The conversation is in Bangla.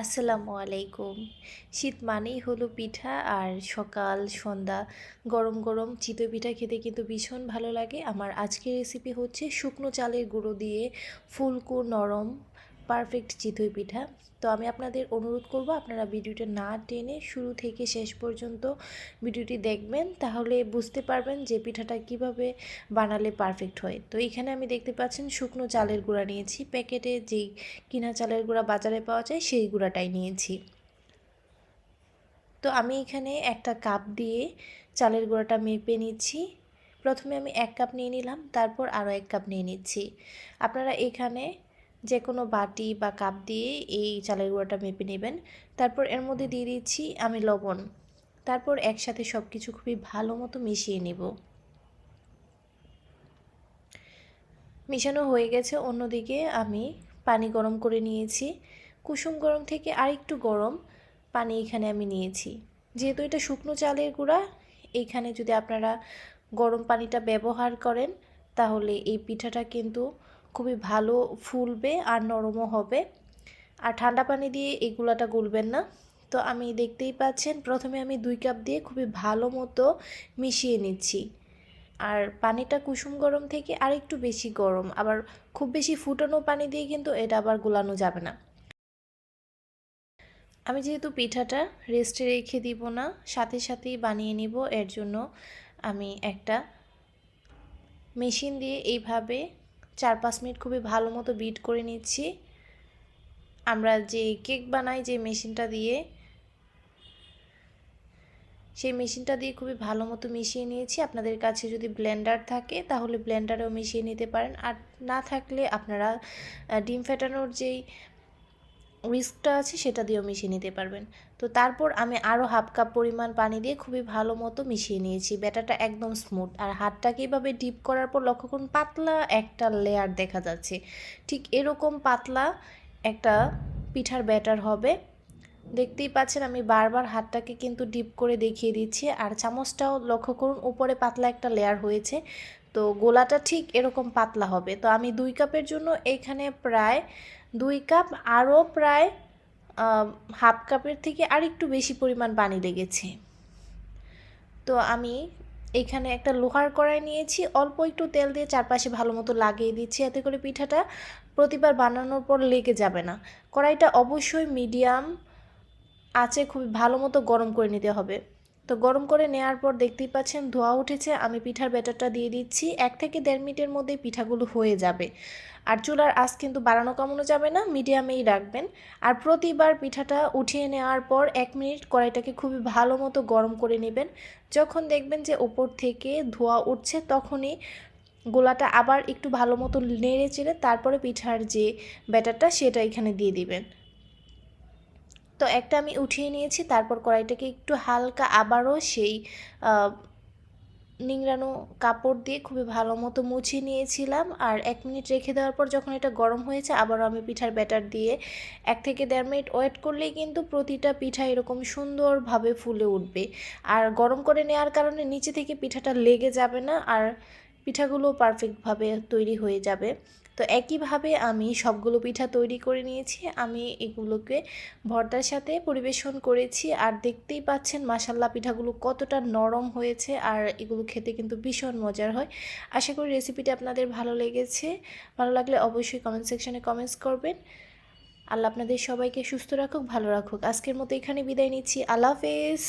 আসসালামু আলাইকুম। শীত মানেই হলো পিঠা আর সকাল, সন্ধ্যা। গরম গরম চিতই পিঠা খেতে কিন্তু ভীষণ ভালো লাগে। আমার আজকের রেসিপি হচ্ছে শুকনো চালের গুঁড়ো দিয়ে ফুলকো নরম পারফেক্ট চিতই পিঠা। তো আমি আপনাদের অনুরোধ করব, আপনারা ভিডিওটা না টেনে শুরু থেকে শেষ পর্যন্ত ভিডিওটি দেখবেন, তাহলে বুঝতে পারবেন যে পিঠাটা কীভাবে বানালে পারফেক্ট হয়। তো এখানে আমি দেখতে পাচ্ছেন শুকনো চালের গুঁড়া নিয়েছি, প্যাকেটে যেই কিনা চালের গুঁড়া বাজারে পাওয়া যায় সেই গুঁড়াটাই নিয়েছি। তো আমি এখানে একটা কাপ দিয়ে চালের গুঁড়াটা মেপে নিচ্ছি। প্রথমে আমি এক কাপ নিয়ে নিলাম, তারপর আরও এক কাপ নিয়ে নিচ্ছি। আপনারা এখানে যে কোনো বাটি বা কাপ দিয়ে এই চালের গুঁড়োটা মেপে নেবেন। তারপর এর মধ্যে দিয়ে দিচ্ছি আমি লবণ। তারপর একসাথে সব কিছু খুবই ভালো মতো মিশিয়ে নেব। মিশানো হয়ে গেছে। অন্যদিকে আমি পানি গরম করে নিয়েছি। কুসুম গরম থেকে আরেকটু গরম পানি এখানে আমি নিয়েছি। যেহেতু এটা শুকনো চালের গুঁড়া এইখানে যদি আপনারা গরম পানিটা ব্যবহার করেন, তাহলে এই পিঠাটা কিন্তু খুবই ভালো ফুলবে আর নরমও হবে। আর ঠান্ডা পানি দিয়ে এগুলাটা গুলবেন না। তো আমি দেখতেই পাচ্ছেন, প্রথমে আমি দুই কাপ দিয়ে খুবই ভালো মতো মিশিয়ে নিচ্ছি। আর পানিটা কুসুম গরম থেকে আর একটু বেশি গরম, আবার খুব বেশি ফুটানো পানি দিয়ে কিন্তু এটা আবার গোলানো যাবে না। আমি যেহেতু পিঠাটা রেস্টে রেখে দিব না, সাথে সাথেই বানিয়ে নিব, এর জন্য আমি একটা মেশিন দিয়ে এইভাবে চার পাঁচ মিনিট খুবই ভালো মতো বিট করে নিচ্ছি। আমরা যে কেক বানাই, যে মেশিনটা দিয়ে, সেই মেশিনটা দিয়ে খুবই ভালো মতো মিশিয়ে নিয়েছি। আপনাদের কাছে যদি ব্লেন্ডার থাকে, তাহলে ব্লেন্ডারেও মিশিয়ে নিতে পারেন। আর না থাকলে আপনারা ডিম ফেটানোর যেই উইস্কটা আছে, সেটা দিয়েও মিশিয়ে নিতে পারবেন। তো তারপর আমি আরও হাফ কাপ পরিমাণ পানি দিয়ে খুবই ভালো মতো মিশিয়ে নিয়েছি। ব্যাটারটা একদম স্মুথ আর হাতটাকে এভাবে ডিপ করার পর লক্ষ্য করুন, পাতলা একটা লেয়ার দেখা যাচ্ছে। ঠিক এরকম পাতলা একটা পিঠার ব্যাটার হবে। দেখতেই পাচ্ছেন আমি বারবার হাতটাকে কিন্তু ডিপ করে দেখিয়ে দিচ্ছি। আর চামচটাও লক্ষ্য করুন, উপরে পাতলা একটা লেয়ার হয়েছে। তো গোলাটা ঠিক এরকম পাতলা হবে। তো আমি দুই কাপের জন্য এখানে প্রায় দুই কাপ আরও প্রায় হাফ কাপের থেকে আর একটু বেশি পরিমাণ পানি লেগেছে। তো আমি এখানে একটা লোহার কড়াই নিয়েছি, অল্প একটু তেল দিয়ে চারপাশে ভালো মতো লাগিয়ে দিচ্ছি, এতে করে পিঠাটা প্রতিবার বানানোর পর লেগে যাবে না। কড়াইটা অবশ্যই মিডিয়াম আছে খুব ভালো মতো গরম করে নিতে হবে। তো গরম করে নেওয়ার পর দেখতেই পাচ্ছেন ধোয়া উঠেছে। আমি পিঠার ব্যাটারটা দিয়ে দিচ্ছি। এক থেকে দেড় মিনিটের মধ্যে পিঠাগুলো হয়ে যাবে। আর চুলার আঁচ কিন্তু বাড়ানো কমানো যাবে না, মিডিয়ামেই রাখবেন। আর প্রতিবার পিঠাটা উঠিয়ে নেওয়ার পর এক মিনিট কড়াইটাকে খুবই ভালো মতো গরম করে নেবেন। যখন দেখবেন যে ওপর থেকে ধোয়া উঠছে, তখনই গোলাটা আবার একটু ভালো মতো নেড়ে চেড়ে তারপরে পিঠার যে ব্যাটারটা, সেটা এখানে দিয়ে দিবেন। তো একটা আমি উঠিয়ে নিয়েছি, তারপর কড়াইটাকে একটু হালকা আবারও সেই নিংড়ানো কাপড় দিয়ে খুবই ভালো মতো মুছিয়ে নিয়েছিলাম। আর এক মিনিট রেখে দেওয়ার পর যখন এটা গরম হয়েছে, আবারও আমি পিঠার ব্যাটার দিয়ে এক থেকে দেড় মিনিট ওয়েট করলেই কিন্তু প্রতিটা পিঠা এরকম সুন্দরভাবে ফুলে উঠবে। আর গরম করে নেওয়ার কারণে নিচে থেকে পিঠাটা লেগে যাবে না, আর পিঠাগুলো পারফেক্টভাবে তৈরি হয়ে যাবে। তো একইভাবে আমি সবগুলো পিঠা তৈরি করে নিয়েছি। আমি এগুলোকে ভর্তার সাথে পরিবেশন করেছি আর দেখতেই পাচ্ছেন মাসাল্লা পিঠাগুলো কতটা নরম হয়েছে আর এগুলো খেতে কিন্তু ভীষণ মজার হয়। আশা করি রেসিপিটি আপনাদের ভালো লেগেছে। ভালো লাগলে অবশ্যই কমেন্ট সেকশনে কমেন্টস করবেন। আল্লাহ আপনাদের সবাইকে সুস্থ রাখুক, ভালো রাখুক। আজকের মতো এখানে বিদায় নিচ্ছি। আল্লাহ হাফেজ।